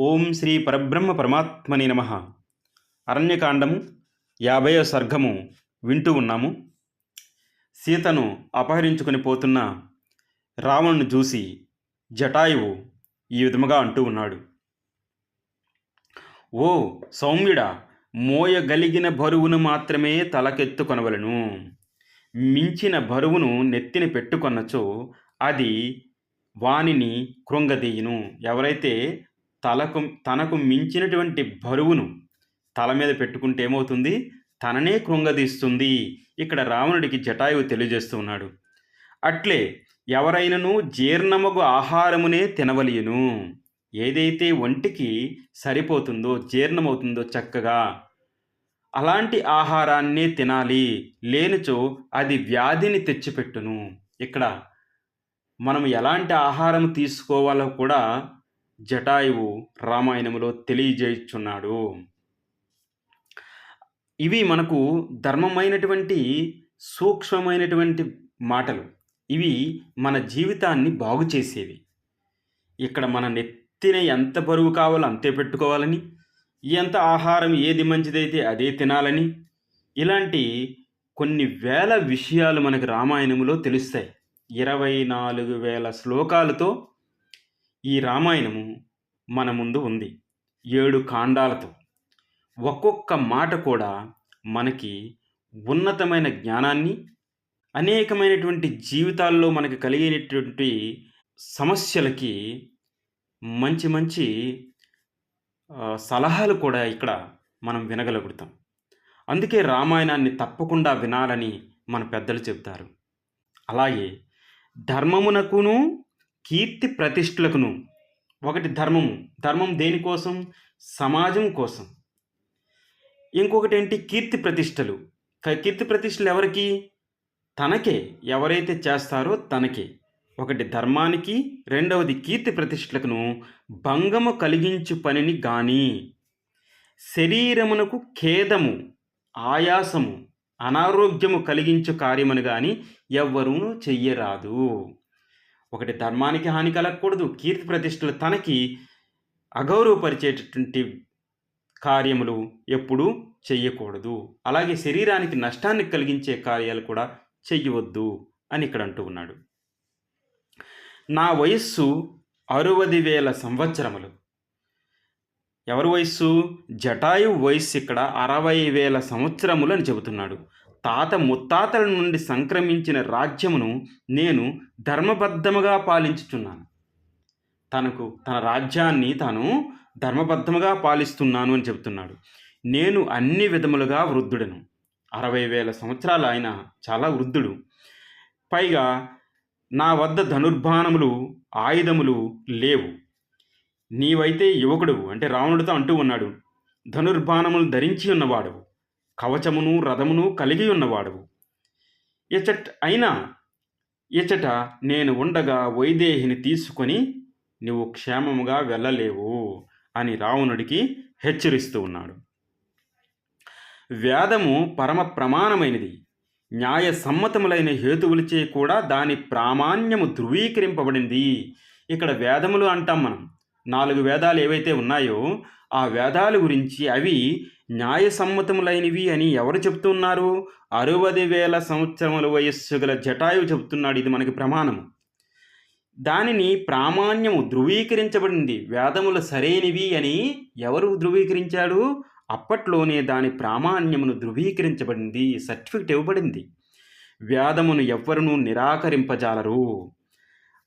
ఓం శ్రీ పరబ్రహ్మ పరమాత్మని నమ. అరణ్యకాండము యాభైవ సర్గము వింటూ ఉన్నాము. సీతను అపహరించుకొని పోతున్న రావణుని చూసి జటాయువు ఈ విధముగా అంటూ ఉన్నాడు. ఓ సౌమ్యుడా మోయగలిగిన బరువును మాత్రమే తలకెత్తుకొనవలను. మించిన బరువును నెత్తిన పెట్టుకొనచో అది వానిని కృంగదీయును. ఎవరైతే తలకు తనకు మించినటువంటి బరువును తల మీద పెట్టుకుంటే ఏమవుతుంది? తననే కృంగదీస్తుంది. ఇక్కడ రావణుడికి జటాయువు తెలియజేస్తూ ఉన్నాడు. అట్లే ఎవరైనను జీర్ణముగు ఆహారమునే తినవలియును. ఏదైతే ఒంటికి సరిపోతుందో జీర్ణమవుతుందో చక్కగా అలాంటి ఆహారాన్నే తినాలి. లేనిచో అది వ్యాధిని తెచ్చిపెట్టును. ఇక్కడ మనం ఎలాంటి ఆహారం తీసుకోవాలో కూడా జటాయువు రామాయణములో తెలియజేయుచున్నాడు. ఇవి మనకు ధర్మమైనటువంటి సూక్ష్మమైనటువంటి మాటలు. ఇవి మన జీవితాన్ని బాగు చేసేవి. ఇక్కడ మన నెత్తిన ఎంత బరువు కావాలో అంతే పెట్టుకోవాలని ఎంత ఆహారం ఏది మంచిదైతే అదే తినాలని ఇలాంటి కొన్ని వేల విషయాలు మనకు రామాయణంలో తెలుస్తాయి. ఇరవై నాలుగు వేల శ్లోకాలతో ఈ రామాయణము మన ముందు ఉంది. ఏడు కాండాలతో. ఒక్కొక్క మాట కూడా మనకి ఉన్నతమైన జ్ఞానాన్ని అనేకమైనటువంటి జీవితాల్లో మనకి కలిగినటువంటి సమస్యలకి మంచి మంచి సలహాలు కూడా ఇక్కడ మనం వినగలుగుతాం. అందుకే రామాయణాన్ని తప్పకుండా వినాలని మన పెద్దలు చెబుతారు. అలాగే ధర్మమునకును కీర్తి ప్రతిష్టలకును ఒకటి ధర్మము. ధర్మం దేనికోసం సమాజం కోసం. ఇంకొకటి ఏంటి కీర్తి ప్రతిష్టలు క- కీర్తి ప్రతిష్టలు ఎవరికి? తనకే. ఎవరైతే చేస్తారో తనకే. ఒకటి ధర్మానికి. రెండవది కీర్తి ప్రతిష్టలకును భంగము కలిగించు పనిని గాని. శరీరమునకు ఖేదము ఆయాసము అనారోగ్యము కలిగించు కార్యమును గాని ఎవ్వరూ చెయ్యరాదు. ఒకటి ధర్మానికి హాని కలగకూడదు. కీర్తి ప్రతిష్టలు తనకి అగౌరవపరిచేటటువంటి కార్యములు ఎప్పుడూ చెయ్యకూడదు. అలాగే శరీరానికి నష్టాన్ని కలిగించే కార్యాలు కూడా చెయ్యవద్దు అని ఇక్కడ అంటూ ఉన్నాడు. నా వయస్సు అరవది వేల సంవత్సరములు. ఎవరి వయస్సు? జటాయు వయస్సు ఇక్కడ అరవై వేల సంవత్సరములు అని చెబుతున్నాడు. తాత ముత్తాతల నుండి సంక్రమించిన రాజ్యమును నేను ధర్మబద్ధముగా పాలించుచున్నాను. తనకు తన రాజ్యాన్ని తాను ధర్మబద్ధముగా పాలిస్తున్నాను అని చెబుతున్నాడు. నేను అన్ని విధములుగా వృద్ధుడను. అరవై వేల సంవత్సరాలు ఆయన చాలా వృద్ధుడు. పైగా నా వద్ద ధనుర్బాణములు ఆయుధములు లేవు. నీవైతే యువకుడు అంటే రావణుడితో అంటూ ఉన్నాడు. ధనుర్బాణములు ధరించి ఉన్నవాడు కవచమును రథమును కలిగి ఉన్నవాడు ఇచట్ అయినా ఇచట నేను ఉండగా వైదేహిని తీసుకొని నువ్వు క్షేమముగా వెళ్ళలేవు అని రావణుడికి హెచ్చరిస్తూ ఉన్నాడు. వేదము పరమ ప్రమాణమైనది. న్యాయ సమ్మతములైన హేతువులచే కూడా దాని ప్రామాణ్యము ధృవీకరింపబడింది. ఇక్కడ వేదములు అంటాం మనం. నాలుగు వేదాలు ఏవైతే ఉన్నాయో ఆ వేదాల గురించి అవి న్యాయసమ్మతములైనవి అని ఎవరు చెప్తున్నారు? అరవది వేల సంవత్సరముల వయస్సు గల జటాయువు చెబుతున్నాడు ఇది మనకి ప్రమాణము. దానిని ప్రామాణ్యము ధృవీకరించబడింది వేదములు సరైనవి అని ఎవరు ధృవీకరించాడు? అప్పట్లోనే దాని ప్రామాణ్యమును ధృవీకరించబడింది సర్టిఫికెట్ ఇవ్వబడింది. వేదమును ఎవ్వరునూ నిరాకరింపజాలరు.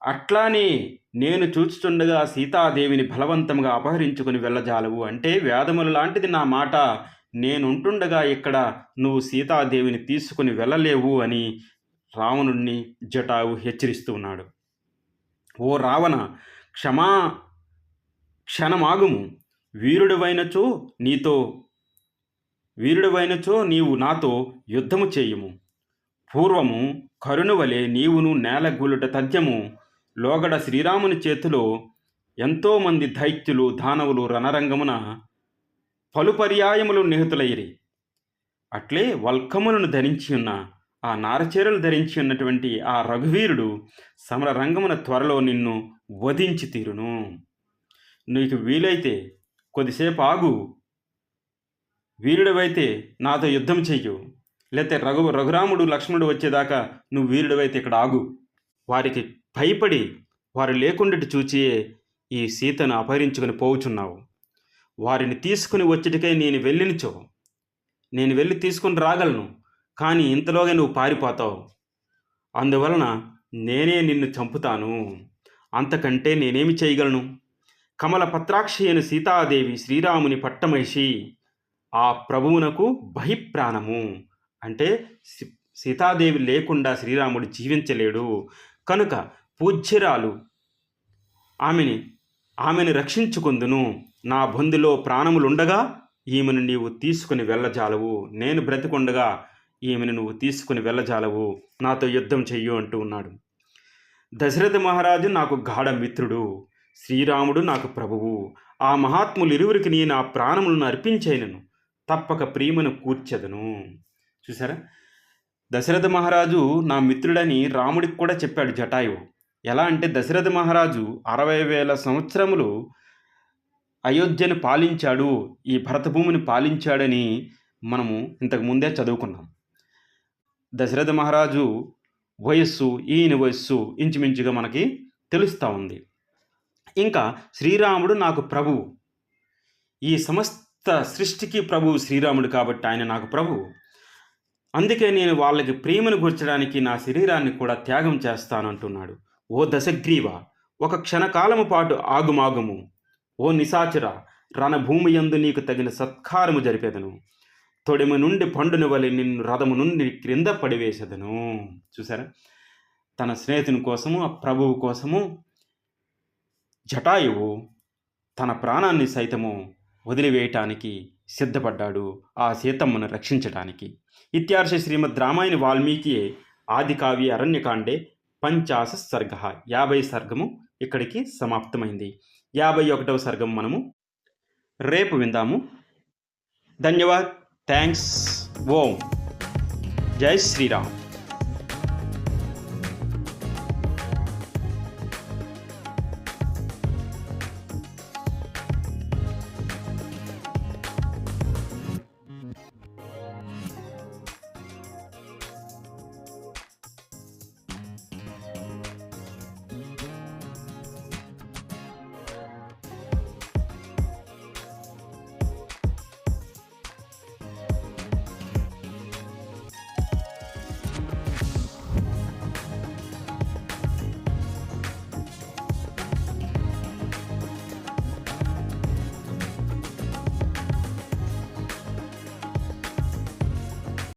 అట్లానే నేను చూచుచుండగా సీతాదేవిని బలవంతంగా అపహరించుకుని వెళ్ళజాలవు అంటే వేదములు లాంటిది నా మాట. నేనుంటుండగా ఇక్కడ నువ్వు సీతాదేవిని తీసుకుని వెళ్ళలేవు అని రావణుణ్ణి జటావు హెచ్చరిస్తున్నాడు ఓ రావణ క్షమా క్షణమాగుము. వీరుడివైనచో నీతో వీరుడివైనచో నీవు నాతో యుద్ధము చేయుము. పూర్వము కరుణవలే నీవును నేలగూలుట తథ్యము లోగడ శ్రీరాముని చేతిలో ఎంతోమంది దైత్యులు దానవులు రణరంగమున పలు పర్యాయములు నిహితులయ్యి అట్లే వల్కములను ధరించి ఉన్న ఆ నారచీరలు ధరించి ఉన్నటువంటి ఆ రఘువీరుడు సమర రంగమున త్వరలో నిన్ను వధించి తీరును. నీకు వీలైతే కొద్దిసేపు ఆగు వీరుడివైతే నాతో యుద్ధం చెయ్యు. లేతే రఘు రఘురాముడు లక్ష్మణుడు వచ్చేదాకా నువ్వు వీరుడివైతే ఇక్కడ ఆగు వారికి భయపడి వారు లేకుండాటి చూచి ఈ సీతను అపహరించుకుని పోవుచున్నావు. వారిని తీసుకుని వచ్చేటికై నేను వెళ్ళినచో. నేను వెళ్ళి తీసుకుని రాగలను కానీ ఇంతలోగా నువ్వు పారిపోతావు. అందువలన నేనే నిన్ను చంపుతాను. అంతకంటే నేనేమి చేయగలను? కమల పత్రాక్షి అయిన సీతాదేవి శ్రీరాముని పట్టమహిషి ఆ ప్రభువునకు బహిప్రాణము. అంటే సీతాదేవి లేకుండా శ్రీరాముడు జీవించలేడు. కనుక పూజ్యరాలు ఆమెని ఆమెను రక్షించుకుందును. నా బొందులో ప్రాణములుండగా ఈమెను నీవు తీసుకుని వెళ్ళజాలవు. నేను బ్రతికుండగా ఈమెను నువ్వు తీసుకుని వెళ్ళజాలవు. నాతో యుద్ధం చెయ్యు అంటూ ఉన్నాడు. దశరథ మహారాజు నాకు గాఢ మిత్రుడు. శ్రీరాముడు నాకు ప్రభువు. ఆ మహాత్ములు ఇరువురికి నేను ఆ ప్రాణములను అర్పించేనను తప్పక ప్రియమను కూర్చెదను. చూసారా దశరథ మహారాజు నా మిత్రుడని రాముడికి కూడా చెప్పాడు జటాయువు. ఎలా అంటే దశరథ మహారాజు అరవై వేల సంవత్సరములు అయోధ్యను పాలించాడు ఈ భరతభూమిని పాలించాడని మనము ఇంతకు ముందే చదువుకున్నాం. దశరథ మహారాజు వయస్సు ఈయన వయస్సు ఇంచుమించుగా మనకి తెలుస్తూ ఉంది. ఇంకా శ్రీరాముడు నాకు ప్రభువు. ఈ సమస్త సృష్టికి ప్రభువు శ్రీరాముడు కాబట్టి ఆయన నాకు ప్రభువు. అందుకే నేను వాళ్ళకి ప్రేమను గుర్చడానికి నా శరీరాన్ని కూడా త్యాగం చేస్తానంటున్నాడు. ఓ దశగ్రీవ ఒక క్షణకాలము పాటు ఆగుమాగుము. ఓ నిశాచర రణభూమి యందు నీకు తగిన సత్కారము జరిపేదను. తొడిమ నుండి పండున వలె నిన్ను రథము నుండి క్రింద పడివేసేదను. చూసారా తన స్నేహితుని కోసము ఆ ప్రభువు కోసము జటాయువు తన ప్రాణాన్ని సైతము వదిలివేయటానికి సిద్ధపడ్డాడు. ఆ సీతమ్మను రక్షించటానికి. ఇత్యార్ష శ్రీమద్ రామాయణ వాల్మీకి ఆది కావ్య అరణ్యకాండే పంచాశ సర్గ. యాభై సర్గము ఇక్కడికి సమాప్తమైంది. యాభై ఒకటవ సర్గం మనము రేపు విందాము. ధన్యవాద్. థ్యాంక్స్. ఓం. జై శ్రీరామ్.